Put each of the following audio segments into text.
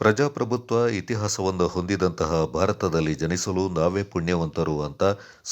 ಪ್ರಜಾಪ್ರಭುತ್ವ ಇತಿಹಾಸವನ್ನು ಹೊಂದಿದಂತಹ ಭಾರತದಲ್ಲಿ ಜನಿಸಲು ನಾವೇ ಪುಣ್ಯವಂತರು ಅಂತ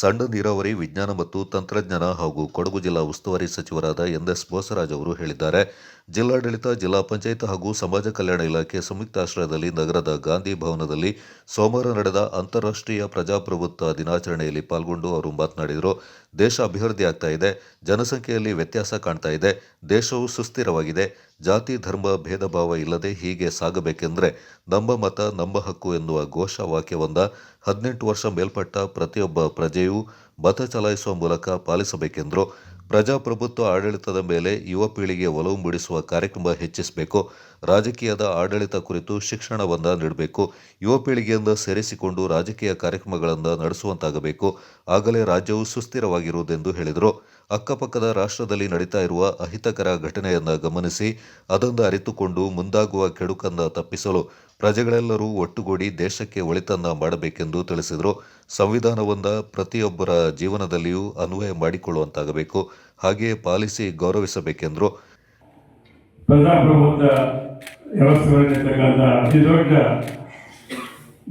ಸಣ್ಣ ನೀರಾವರಿ ವಿಜ್ಞಾನ ಮತ್ತು ತಂತ್ರಜ್ಞಾನ ಹಾಗೂ ಕೊಡಗು ಜಿಲ್ಲಾ ಉಸ್ತುವಾರಿ ಸಚಿವರಾದ ಎನ್ ಎಸ್ ಬೋಸರಾಜ್ ಅವರು ಹೇಳಿದ್ದಾರೆ. ಜಿಲ್ಲಾಡಳಿತ, ಜಿಲ್ಲಾ ಪಂಚಾಯತ್ ಹಾಗೂ ಸಮಾಜ ಕಲ್ಯಾಣ ಇಲಾಖೆ ಸಂಯುಕ್ತಾಶ್ರಯದಲ್ಲಿ ನಗರದ ಗಾಂಧಿ ಭವನದಲ್ಲಿ ಸೋಮವಾರ ನಡೆದ ಅಂತಾರಾಷ್ಟ್ರೀಯ ಪ್ರಜಾಪ್ರಭುತ್ವ ದಿನಾಚರಣೆಯಲ್ಲಿ ಪಾಲ್ಗೊಂಡು ಅವರು ಮಾತನಾಡಿದರು. ದೇಶ ಅಭಿವೃದ್ಧಿ ಆಗ್ತಾ ಇದೆ, ಜನಸಂಖ್ಯೆಯಲ್ಲಿ ವ್ಯತ್ಯಾಸ ಕಾಣ್ತಾ ಇದೆ, ದೇಶವು ಸುಸ್ಥಿರವಾಗಿದೆ, ಜಾತಿ, ಧರ್ಮ ಭೇದ ಭಾವ ಇಲ್ಲದೆ ಹೀಗೆ ಸಾಗಬೇಕೆಂದರೆ ನಮ್ಮ ಮತ, ನಮ್ಮ ಹಕ್ಕು ಎನ್ನುವ ಘೋಷವಾಕ್ಯವೊಂದ ಹದಿನೆಂಟು ವರ್ಷ ಮೇಲ್ಪಟ್ಟ ಪ್ರತಿಯೊಬ್ಬ ಪ್ರಜೆಯೂ ಮತ ಚಲಾಯಿಸುವ ಮೂಲಕ ಪಾಲಿಸಬೇಕೆಂದರು ಪ್ರಜಾಪ್ರಭುತ್ವ ಆಡಳಿತದ ಮೇಲೆ ಯುವ ಪೀಳಿಗೆ ಒಲವು ಮೂಡಿಸುವ ಕಾರ್ಯಕ್ರಮ ಹೆಚ್ಚಿಸಬೇಕು. ರಾಜಕೀಯದ ಆಡಳಿತ ಕುರಿತು ಶಿಕ್ಷಣವನ್ನು ನೀಡಬೇಕು. ಯುವ ಪೀಳಿಗೆಯಿಂದ ಸೇರಿಸಿಕೊಂಡು ರಾಜಕೀಯ ಕಾರ್ಯಕ್ರಮಗಳನ್ನು ನಡೆಸುವಂತಾಗಬೇಕು. ಆಗಲೇ ರಾಜ್ಯವು ಸುಸ್ಥಿರವಾಗಿರುವುದೆಂದು ಹೇಳಿದರು. ಅಕ್ಕಪಕ್ಕದ ರಾಷ್ಟ್ರದಲ್ಲಿ ನಡೀತಾ ಇರುವ ಅಹಿತಕರ ಘಟನೆಯನ್ನು ಗಮನಿಸಿ ಅದನ್ನು ಅರಿತುಕೊಂಡು ಮುಂದಾಗುವ ಕೆಡುಕನ್ನು ತಪ್ಪಿಸಲು ಪ್ರಜೆಗಳೆಲ್ಲರೂ ಒಟ್ಟುಗೂಡಿ ದೇಶಕ್ಕೆ ಒಳಿತನ್ನ ಮಾಡಬೇಕೆಂದು ತಿಳಿಸಿದರು. ಸಂವಿಧಾನವೊಂದ ಪ್ರತಿಯೊಬ್ಬರ ಜೀವನದಲ್ಲಿಯೂ ಅನ್ವಯ ಮಾಡಿಕೊಳ್ಳುವಂತಾಗಬೇಕು, ಹಾಗೆಯೇ ಪಾಲಿಸಿ ಗೌರವಿಸಬೇಕೆಂದರು.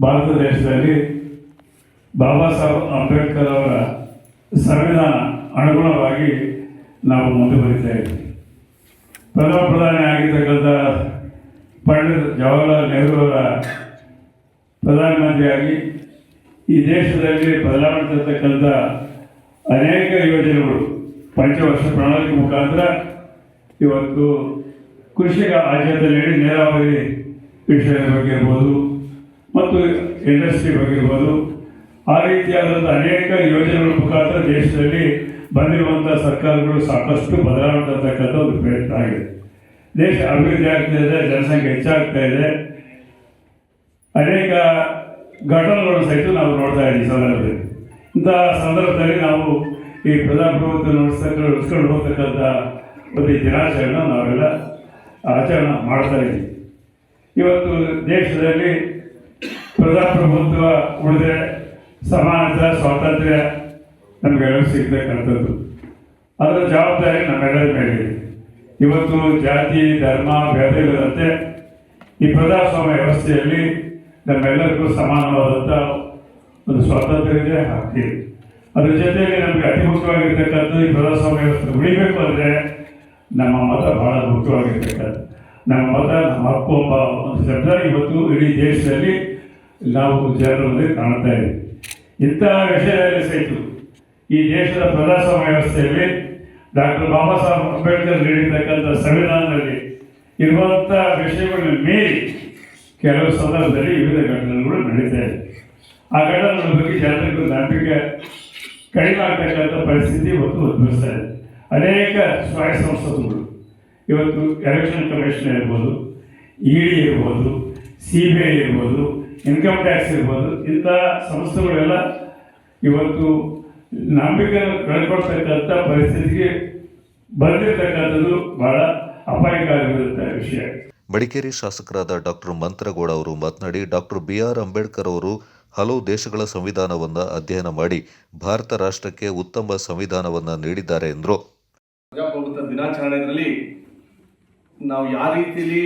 ಭಾರತ ದೇಶದಲ್ಲಿ ಬಾಬಾ ಸಾಹೇಬ್ ಅಂಬೇಡ್ಕರ್ ಅವರ ಸಂವಿಧಾನ ಅನುಗುಣವಾಗಿ ನಾವು ಮುಂದುವರಿತಾ ಇದ್ದೀವಿ. ಪ್ರಥಮ ಪ್ರಧಾನಿ ಆಗಿರ್ತಕ್ಕಂಥ ಪಂಡಿತ್ ಜವಾಹರ್ಲಾಲ್ ನೆಹರು ಅವರ ಪ್ರಧಾನಮಂತ್ರಿಯಾಗಿ ಈ ದೇಶದಲ್ಲಿ ಬದಲಾವಣೆ ತರ್ತಕ್ಕಂಥ ಅನೇಕ ಯೋಜನೆಗಳು ಪಂಚವರ್ಷ ಪ್ರಣಾಳಿಕೆ ಮುಖಾಂತರ ಇವತ್ತು ಕೃಷಿಗೆ ಆದ್ಯತೆ ನೀಡಿ ನೀರಾವರಿ ವಿಷಯದ ಬಗ್ಗೆ ಇರ್ಬೋದು ಮತ್ತು ಇಂಡಸ್ಟ್ರಿ ಬಗ್ಗೆ ಇರ್ಬೋದು. ಆ ರೀತಿಯಾದಂಥ ಅನೇಕ ಯೋಜನೆಗಳ ಮುಖಾಂತರ ದೇಶದಲ್ಲಿ ಬಂದಿರುವಂಥ ಸರ್ಕಾರಗಳು ಸಾಕಷ್ಟು ಬದಲಾವಣೆ ತರ್ತಕ್ಕಂಥ ಒಂದು ಪ್ರಯತ್ನ ಆಗಿದೆ. ದೇಶ ಅಭಿವೃದ್ಧಿ ಆಗ್ತಾ ಇದೆ, ಜನಸಂಖ್ಯೆ ಹೆಚ್ಚಾಗ್ತಾ ಇದೆ. ಅನೇಕ ಘಟನೆಗಳು ಸಹಿತ ನಾವು ನೋಡ್ತಾ ಇದ್ದೀವಿ ಸಂದರ್ಭದಲ್ಲಿ. ಇಂಥ ಸಂದರ್ಭದಲ್ಲಿ ನಾವು ಈ ಪ್ರಜಾಪ್ರಭುತ್ವ ನಡೆಸ್ತಕ್ಕ ನಡೆಸ್ಕೊಂಡು ಹೋಗ್ತಕ್ಕಂಥ ಒಂದು ದಿನಾಚರಣೆ ನಾವೆಲ್ಲ ಆಚರಣೆ ಮಾಡ್ತಾ ಇದ್ದೀವಿ. ಇವತ್ತು ದೇಶದಲ್ಲಿ ಪ್ರಜಾಪ್ರಭುತ್ವ ಉಳಿದ್ರೆ ಸಮಾನತೆ, ಸ್ವಾತಂತ್ರ್ಯ ನಮಗೆಲ್ಲ ಸಿಗ್ತಕ್ಕಂಥದ್ದು ಅದರ ಜವಾಬ್ದಾರಿ ನಮ್ಮೆಲ್ಲರ ಮೇಲೆ ಇದೆ ಇವತ್ತು ಜಾತಿ, ಧರ್ಮ, ಭೇದ ಇಲ್ಲದಂತೆ ಈ ಪ್ರಜಾಸ್ವಾಮ್ಯ ವ್ಯವಸ್ಥೆಯಲ್ಲಿ ನಮ್ಮೆಲ್ಲರಿಗೂ ಸಮಾನವಾದಂಥ ಒಂದು ಸ್ವಾತಂತ್ರ್ಯ ಇದೆ ಹಕ್ಕಿದೆ ಅದ್ರ ಜೊತೆಗೆ ನಮಗೆ ಅತಿ ಮುಖ್ಯವಾಗಿರ್ತಕ್ಕಂಥದ್ದು ಈ ಪ್ರಜಾಸ್ವಾಮ್ಯ ವ್ಯವಸ್ಥೆ ಉಳಿಬೇಕು ಅಂದರೆ ನಮ್ಮ ಮತ ಬಹಳ ಮುಖ್ಯವಾಗಿರ್ತಕ್ಕಂಥ ನಮ್ಮ ಮತ, ನಮ್ಮ ಹಕ್ಕು ಎಂಬ ಒಂದು ಶಬ್ದ ಇವತ್ತು ಇಡೀ ದೇಶದಲ್ಲಿ ನಾವು ಜನರಲ್ಲಿ ಕಾಣ್ತಾ ಇದ್ದೀವಿ. ಇಂತಹ ವಿಷಯದಲ್ಲಿ ಸಹಿತ ಈ ದೇಶದ ಪ್ರಜಾಸ್ವಾಮ್ಯ ವ್ಯವಸ್ಥೆಯಲ್ಲಿ ಡಾಕ್ಟರ್ ಬಾಬಾ ಸಾಹೇಬ್ ಅಂಬೇಡ್ಕರ್ ನೀಡಿರ್ತಕ್ಕಂಥ ಸಂವಿಧಾನದಲ್ಲಿ ಇರುವಂಥ ವಿಷಯಗಳನ್ನ ಮೀರಿ ಕೆಲವು ಸಂದರ್ಭದಲ್ಲಿ ವಿವಿಧ ಘಟನೆಗಳು ನಡೀತಾ ಇದೆ. ಆ ಘಟನೆಗಳ ಬಗ್ಗೆ ಜನರಿಗೆ ನಂಬಿಕೆ ಕಡಿಮೆ ಆಗ್ತಕ್ಕಂಥ ಪರಿಸ್ಥಿತಿ ಇವತ್ತು ಉದ್ಭವಿಸ್ತಾ ಇದೆ. ಅನೇಕ ಸ್ವಯಂ ಸಂಸ್ಥೆಗಳು ಇವತ್ತು ಎಲೆಕ್ಷನ್ ಕಮಿಷನ್ ಇರ್ಬೋದು ಇ ಡಿ ಇರ್ಬೋದು ಸಿ ಬಿ ಐ ಇರ್ಬೋದು ಇನ್ಕಮ್ ಟ್ಯಾಕ್ಸ್ ಇರ್ಬೋದು, ಇಂಥ ಸಂಸ್ಥೆಗಳೆಲ್ಲ ಇವತ್ತು ನಂಬಿಕೆ ಕಳ್ಕೊಳ್ತಕ್ಕಂಥ ಪರಿಸ್ಥಿತಿಗೆ ಬಂದಿರತಕ್ಕಂಥದ್ದು ಬಹಳ ಅಪಾಯಕಾರಿರುವಂತಹ ವಿಷಯ. ಮಡಿಕೇರಿ ಶಾಸಕರಾದ ಡಾಕ್ಟರ್ ಮಂತ್ರಗೌಡ ಅವರು ಮಾತನಾಡಿ ಡಾಕ್ಟರ್ ಬಿ ಆರ್ ಅಂಬೇಡ್ಕರ್ ಅವರು ಹಲವು ದೇಶಗಳ ಸಂವಿಧಾನವನ್ನು ಅಧ್ಯಯನ ಮಾಡಿ ಭಾರತ ರಾಷ್ಟ್ರಕ್ಕೆ ಉತ್ತಮ ಸಂವಿಧಾನವನ್ನು ನೀಡಿದ್ದಾರೆ ಎಂದರು. ಪ್ರಜಾಪ್ರಭುತ್ವ ದಿನಾಚರಣೆಯಲ್ಲಿ ನಾವು ಯಾವ ರೀತಿಯಲ್ಲಿ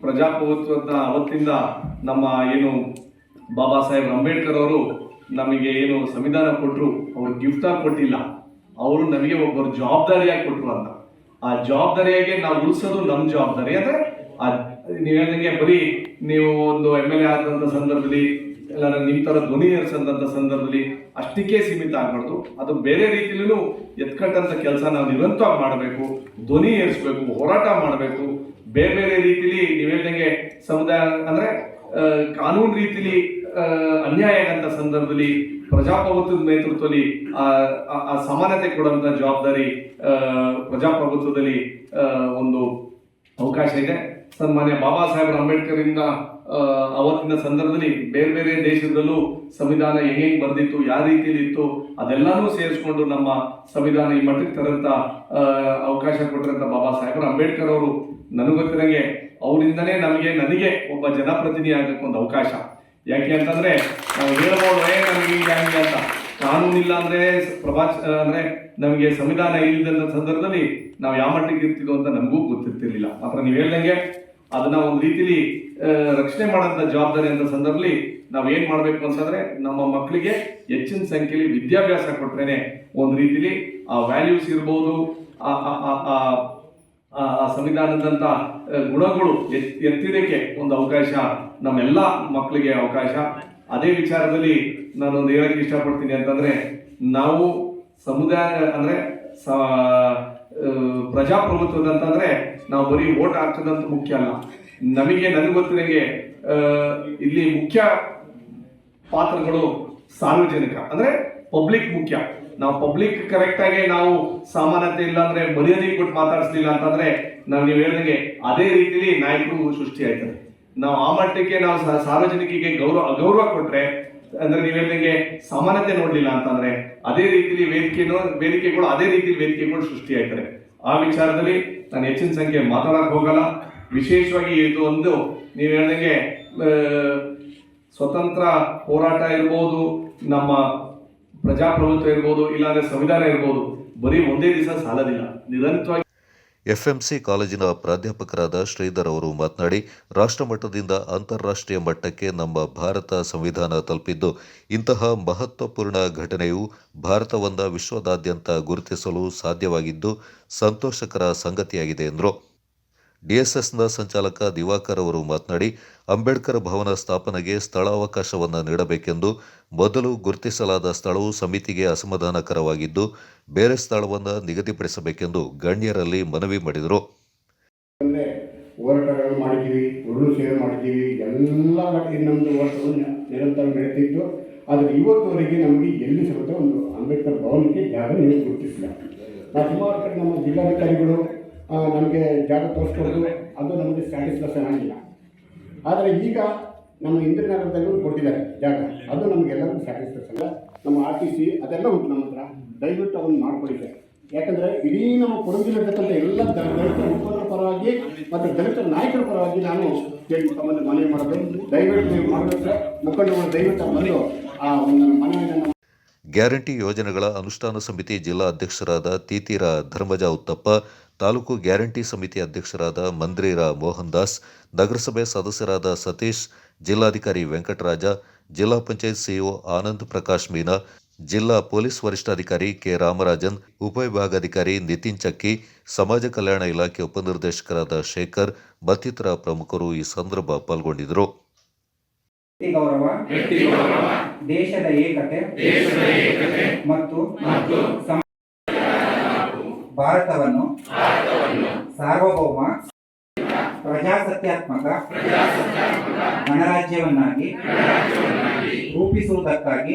ಪ್ರಜಾಪ್ರಭುತ್ವದ ಅವತ್ತಿಂದ ನಮ್ಮ ಏನು ಬಾಬಾ ಸಾಹೇಬ್ ಅಂಬೇಡ್ಕರ್ ಅವರು ನಮಗೆ ಏನು ಸಂವಿಧಾನ ಕೊಟ್ಟರು ಅವ್ರು ಗಿಫ್ಟಾಗಿ ಕೊಟ್ಟಿಲ್ಲ. ಅವರು ನಮಗೆ ಒಬ್ಬರು ಜವಾಬ್ದಾರಿಯಾಗಿ ಕೊಟ್ಟರು ಅಂತ. ಆ ಜವಾಬ್ದಾರಿಯಾಗಿ ನಾವು ಉಳಿಸೋದು ನಮ್ಮ ಜವಾಬ್ದಾರಿ. ಅಂದರೆ ನೀವು ಹೇಳಿದಂಗೆ ಬರೀ ನೀವು ಒಂದು ಎಂ ಎಲ್ ಎ ಆದಂಥ ಸಂದರ್ಭದಲ್ಲಿ ಇಲ್ಲ ನಿಮ್ಮ ಥರ ಧ್ವನಿ ಏರಿಸಿದಂಥ ಸಂದರ್ಭದಲ್ಲಿ ಅಷ್ಟಕ್ಕೆ ಸೀಮಿತ ಆಗಬಾರ್ದು. ಅದು ಬೇರೆ ರೀತಿಯಲ್ಲೂ ಎತ್ಕಟ್ಟಂಥ ಕೆಲಸ ನಾವು ನಿರಂತರ ಮಾಡಬೇಕು. ಧ್ವನಿ ಏರಿಸ್ಬೇಕು, ಹೋರಾಟ ಮಾಡಬೇಕು. ಬೇರೆ ಬೇರೆ ರೀತಿಲಿ ನೀವು ಹೇಳಿದಂಗೆ ಸಮುದಾಯ, ಅಂದರೆ ಕಾನೂನು ರೀತಿಲಿ ಅನ್ಯಾಯ ಆಗಂತ ಸಂದರ್ಭದಲ್ಲಿ ಪ್ರಜಾಪ್ರಭುತ್ವದ ನೇತೃತ್ವದಲ್ಲಿ ಆ ಸಮಾನತೆ ಕೊಡುವಂತ ಜವಾಬ್ದಾರಿ ಪ್ರಜಾಪ್ರಭುತ್ವದಲ್ಲಿ ಒಂದು ಅವಕಾಶ ಇದೆ. ಸನ್ಮಾನ್ಯ ಬಾಬಾ ಸಾಹೇಬ್ ಅಂಬೇಡ್ಕರ್ ಇಂದ ಅವತ್ತಿನ ಸಂದರ್ಭದಲ್ಲಿ ಬೇರೆ ಬೇರೆ ದೇಶದಲ್ಲೂ ಸಂವಿಧಾನ ಹೆಂಗೆ ಹೆಂಗೆ ಬರ್ದಿತ್ತು, ಯಾವ ರೀತಿಯಲ್ಲಿ ಇತ್ತು, ಅದೆಲ್ಲಾನು ಸೇರಿಸ್ಕೊಂಡು ನಮ್ಮ ಸಂವಿಧಾನ ಈ ಮಟ್ಟಕ್ಕೆ ತರಂತ ಅವಕಾಶ ಕೊಟ್ಟಿರಂತ ಬಾಬಾ ಸಾಹೇಬ್ ಅಂಬೇಡ್ಕರ್ ಅವರು ನನಗೊತ್ತಿರಂಗೆ ಗೊತ್ತಿರಂಗೆ ಅವರಿಂದನೇ ನಮಗೆ, ನನಗೆ ಒಬ್ಬ ಜನಪ್ರತಿನಿಧಿ ಆಗಕ್ಕೆ ಒಂದು ಅವಕಾಶ. ಯಾಕೆ ಅಂತಂದ್ರೆ ನಾವು ಹೇಳ್ಬೋದು ನಮಗೆ ಹಿಂಗೆ ಅಂತ. ಕಾನೂನಿಲ್ಲ ಅಂದ್ರೆ ಪ್ರಭಾ ಅಂದ್ರೆ ನಮಗೆ ಸಂವಿಧಾನ ಇಲ್ಲದಂತ ಸಂದರ್ಭದಲ್ಲಿ ನಾವು ಯಾವ ಮಟ್ಟಿಗೆ ಇರ್ತಿದ್ವು ಅಂತ ನಮಗೂ ಗೊತ್ತಿರ್ತಿರ್ಲಿಲ್ಲ. ಮಾತ್ರ ನೀವು ಹೇಳ್ದಂಗೆ ಅದನ್ನ ಒಂದು ರೀತಿಲಿ ರಕ್ಷಣೆ ಮಾಡೋಂಥ ಜವಾಬ್ದಾರಿ ಅಂತ ಸಂದರ್ಭದಲ್ಲಿ ನಾವು ಏನ್ ಮಾಡ್ಬೇಕು ಅಂತಂದ್ರೆ ನಮ್ಮ ಮಕ್ಕಳಿಗೆ ಹೆಚ್ಚಿನ ಸಂಖ್ಯೆಯಲ್ಲಿ ವಿದ್ಯಾಭ್ಯಾಸ ಕೊಟ್ರೇನೆ ಒಂದು ರೀತಿಲಿ ಆ ವ್ಯಾಲ್ಯೂಸ್ ಇರ್ಬೋದು, ಆ ಸಂವಿಧಾನದಂತ ಗುಣಗಳು ಎತ್- ಎತ್ತಿಡಕ್ಕೆ ಒಂದು ಅವಕಾಶ ನಮ್ಮೆಲ್ಲ ಮಕ್ಕಳಿಗೆ ಅವಕಾಶ. ಅದೇ ವಿಚಾರದಲ್ಲಿ ನಾನೊಂದು ಹೇಳಕ್ಕೆ ಇಷ್ಟಪಡ್ತೀನಿ ಅಂತಂದ್ರೆ, ನಾವು ಸಮುದಾಯ ಅಂದ್ರೆ ಪ್ರಜಾಪ್ರಭುತ್ವದ ಅಂತಂದ್ರೆ ನಾವು ಬರೀ ಓಟ್ ಹಾಕ್ತದಂತ ಮುಖ್ಯ ಅಲ್ಲ. ನಮಗೆ, ನನಗೆ ಗೊತ್ತಿದಂಗೆ ಇಲ್ಲಿ ಮುಖ್ಯ ಪಾತ್ರಗಳು ಸಾರ್ವಜನಿಕ, ಅಂದ್ರೆ ಪಬ್ಲಿಕ್ ಮುಖ್ಯ. ನಾವು ಪಬ್ಲಿಕ್ ಕರೆಕ್ಟ್ ಆಗಿ ನಾವು ಸಾಮಾನ್ಯತೆ ಇಲ್ಲ ಅಂದ್ರೆ ಮರ್ಯಾದೆ ಕೊಟ್ಟು ಮಾತಾಡಿಸ್ಲಿಲ್ಲ ಅಂತಂದ್ರೆ ನಾವು ನೀವು ಹೇಳಿದಂಗೆ ಅದೇ ರೀತಿಲಿ ನಾಯಕರು ಸೃಷ್ಟಿ ಆಯ್ತದೆ. ನಾವು ಆ ಮಟ್ಟಕ್ಕೆ ನಾವು ಸಾರ್ವಜನಿಕರಿಗೆ ಗೌರವ ಅಗೌರವ ಕೊಟ್ರೆ, ಅಂದ್ರೆ ನೀವು ಹೇಳ್ದಂಗೆ ಸಮಾನತೆ ನೋಡ್ಲಿಲ್ಲ ಅಂತಂದ್ರೆ ಅದೇ ರೀತಿಲಿ ವೇದಿಕೆನೂ, ವೇದಿಕೆಗಳು, ಅದೇ ರೀತಿ ವೇದಿಕೆಗಳು ಸೃಷ್ಟಿ ಆಯ್ತಾರೆ ಆ ವಿಚಾರದಲ್ಲಿ ನಾನು ಹೆಚ್ಚಿನ ಸಂಖ್ಯೆ ಮಾತಾಡಕ್ ಹೋಗಲ್ಲ. ವಿಶೇಷವಾಗಿ ಇದು ಒಂದು, ನೀವು ಹೇಳ್ದಂಗೆ ಸ್ವತಂತ್ರ ಹೋರಾಟ ಇರ್ಬೋದು, ನಮ್ಮ ಪ್ರಜಾಪ್ರಭುತ್ವ ಇರ್ಬೋದು, ಇಲ್ಲಾಂದ್ರೆ ಸಂವಿಧಾನ ಇರ್ಬೋದು, ಬರೀ ಒಂದೇ ದಿವಸ ಸಾಲದಿಲ್ಲ. ನಿರಂತರವಾಗಿ ಎಫ್ಎಂಸಿ ಕಾಲೇಜಿನ ಪ್ರಾಧ್ಯಾಪಕರಾದ ಶ್ರೀಧರ್ ಅವರು ಮಾತನಾಡಿ, ರಾಷ್ಟ್ರಮಟ್ಟದಿಂದ ಅಂತಾರಾಷ್ಟ್ರೀಯ ಮಟ್ಟಕ್ಕೆ ನಮ್ಮ ಭಾರತ ಸಂವಿಧಾನ ತಲುಪಿದ್ದು, ಇಂತಹ ಮಹತ್ವಪೂರ್ಣ ಘಟನೆಯು ಭಾರತವನ್ನ ವಿಶ್ವದಾದ್ಯಂತ ಗುರುತಿಸಲು ಸಾಧ್ಯವಾಗಿದ್ದು, ಸಂತೋಷಕರ ಸಂಗತಿಯಾಗಿದೆ ಎಂದರು. ಡಿಎಸ್ಎಸ್ನ ಸಂಚಾಲಕ ದಿವಾಕರ್ ಅವರು ಮಾತನಾಡಿ, ಅಂಬೇಡ್ಕರ್ ಭವನ ಸ್ಥಾಪನೆಗೆ ಸ್ಥಳಾವಕಾಶವನ್ನು ನೀಡಬೇಕೆಂದು ಮೊದಲು ಗುರುತಿಸಲಾದ ಸ್ಥಳವು ಸಮಿತಿಗೆ ಅಸಮಾಧಾನಕರವಾಗಿದ್ದು, ಬೇರೆ ಸ್ಥಳವನ್ನು ನಿಗದಿಪಡಿಸಬೇಕೆಂದು ಗಣ್ಯರಲ್ಲಿ ಮನವಿ ಮಾಡಿದರು. ಹೋರಾಟಗಳನ್ನು ಮಾಡಿದ್ದೀವಿ, ಉರುಳು ಸೇವೆ ಮಾಡಿದ್ದೀವಿ, ಎಲ್ಲ ನಮ್ಮದು ಹೋರಾಟಗಳು ನಿರಂತರ ನಡೀತಿತ್ತು ಆದರೆ ಇವತ್ತುವರೆಗೆ ನಮಗೆ ಎಲ್ಲಿ ಸಮೇತ ಒಂದು ಅಂಬೇಡ್ಕರ್ ಭವನಕ್ಕೆ ಜಾಗ ನೀವು ಗುರುತಿಸಿಲ್ಲ ನಾವು ಸುಮಾರು ನಮ್ಮ ಜಿಲ್ಲಾಧಿಕಾರಿಗಳು ನಮಗೆ ಜಾಗ ತೋರಿಸ್ಕೊಂಡು. ಅದು ನಮಗೆ ಸ್ಯಾಟಿಸ್ಫ್ಯಾಕ್ಷನ್ ಆಗಿಲ್ಲ. ಆದರೆ ಈಗ ನಮ್ಮ ಇಂದ್ರನಗರದಲ್ಲೂ ಕೊಟ್ಟಿದ್ದಾರೆ ಜಾಗ. ಅದು ನಮಗೆಲ್ಲರಿಗೂ ಸ್ಯಾಟಿಸ್ಫ್ಯಾಕ್ಷನ್ ನಮ್ಮ ಆರ್ ಟಿ ಸಿ ಅದೆಲ್ಲ ಉಂಟು ನಮ್ಮ ಹತ್ರ. ದಯವಿಟ್ಟು ಅದನ್ನು ಮಾಡಿಕೊಡಿ ಸರ್. ಯಾಕಂದರೆ ಇಡೀ ನಮ್ಮ ಕೊಡಗು ಎಲ್ಲ ದಲಿತ ಮುಖಂಡರ ಪರವಾಗಿ ಮತ್ತು ದಲಿತ ನಾಯಕರ ಪರವಾಗಿ ನಾನು ತಮ್ಮಲ್ಲಿ ಮನವಿ ಮಾಡೋದು. ದಯವಿಟ್ಟು ನೀವು ಮಾಡಬೇಕು ಸರ್. ಮುಖಂಡರುಗಳು ದಯವಿಟ್ಟು ಬಂದು, ಆ, ಒಂದು ಮನವಿಯನ್ನು ಗ್ಯಾರಂಟಿ ಯೋಜನೆಗಳ ಅನುಷ್ಠಾನ ಸಮಿತಿ ಜಿಲ್ಲಾ ಅಧ್ಯಕ್ಷರಾದ ತೀತಿರ ಧರ್ಮಜ ಉತ್ತಪ್ಪ ತಾಲೂಕು ಗ್ಯಾರಂಟಿ ಸಮಿತಿ ಅಧ್ಯಕ್ಷರಾದ ಮಂದ್ರೀರ ಮೋಹನ್ ದಾಸ್ ನಗರಸಭೆ ಸದಸ್ಯರಾದ ಸತೀಶ್ ಜಿಲ್ಲಾಧಿಕಾರಿ ವೆಂಕಟರಾಜ ಜಿಲ್ಲಾ ಪಂಚಾಯತ್ ಸಿಇಒ ಆನಂದ್ ಪ್ರಕಾಶ್ ಮೀನಾ ಜಿಲ್ಲಾ ಪೊಲೀಸ್ ವರಿಷ್ಠಾಧಿಕಾರಿ ಕೆ ರಾಮರಾಜನ್ ಉಪವಿಭಾಗಾಧಿಕಾರಿ ನಿತಿನ್ ಚಕ್ಕಿ ಸಮಾಜ ಕಲ್ಯಾಣ ಇಲಾಖೆ ಉಪನಿರ್ದೇಶಕರಾದ ಶೇಖರ್ ಮತ್ತಿತರ ಪ್ರಮುಖರು ಈ ಸಂದರ್ಭ ಪಾಲ್ಗೊಂಡಿದ್ದರು. ಗೌರವ ದೇಶದ ಏಕತೆ ಮತ್ತು ಭಾರತವನ್ನು ಸಾರ್ವಭೌಮ ಪ್ರಜಾಸತ್ಯಾತ್ಮಕ ಗಣರಾಜ್ಯವನ್ನಾಗಿ ರೂಪಿಸುವುದಕ್ಕಾಗಿ